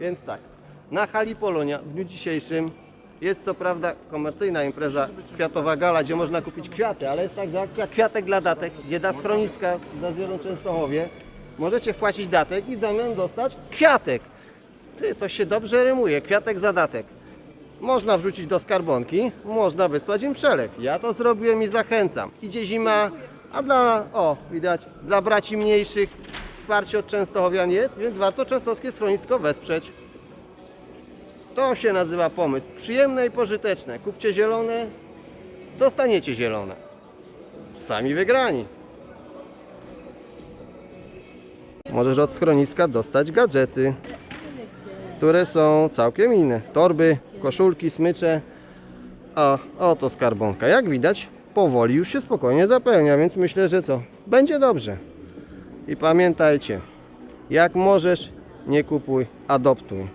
Więc tak, na hali Polonia w dniu dzisiejszym jest co prawda komercyjna impreza Kwiatowa Gala, gdzie można kupić kwiaty, ale jest także akcja Kwiatek dla Datek, gdzie da schroniska dla zwierząt Częstochowie. Możecie wpłacić datek i w zamian dostać kwiatek. Ty, to się dobrze rymuje, kwiatek za datek. Można wrzucić do skarbonki, można wysłać im przelew. Ja to zrobiłem i zachęcam. Idzie zima, a dla, o, widać, dla braci mniejszych wsparcie od Częstochowian jest, więc warto częstochowskie schronisko wesprzeć. To się nazywa pomysł. Przyjemne i pożyteczne. Kupcie zielone, dostaniecie zielone. Sami wygrani. Możesz od schroniska dostać gadżety, które są całkiem inne. Torby, koszulki, smycze. A oto skarbonka. Jak widać, powoli już się spokojnie zapełnia, więc myślę, że co? Będzie dobrze. I pamiętajcie, jak możesz, nie kupuj, adoptuj.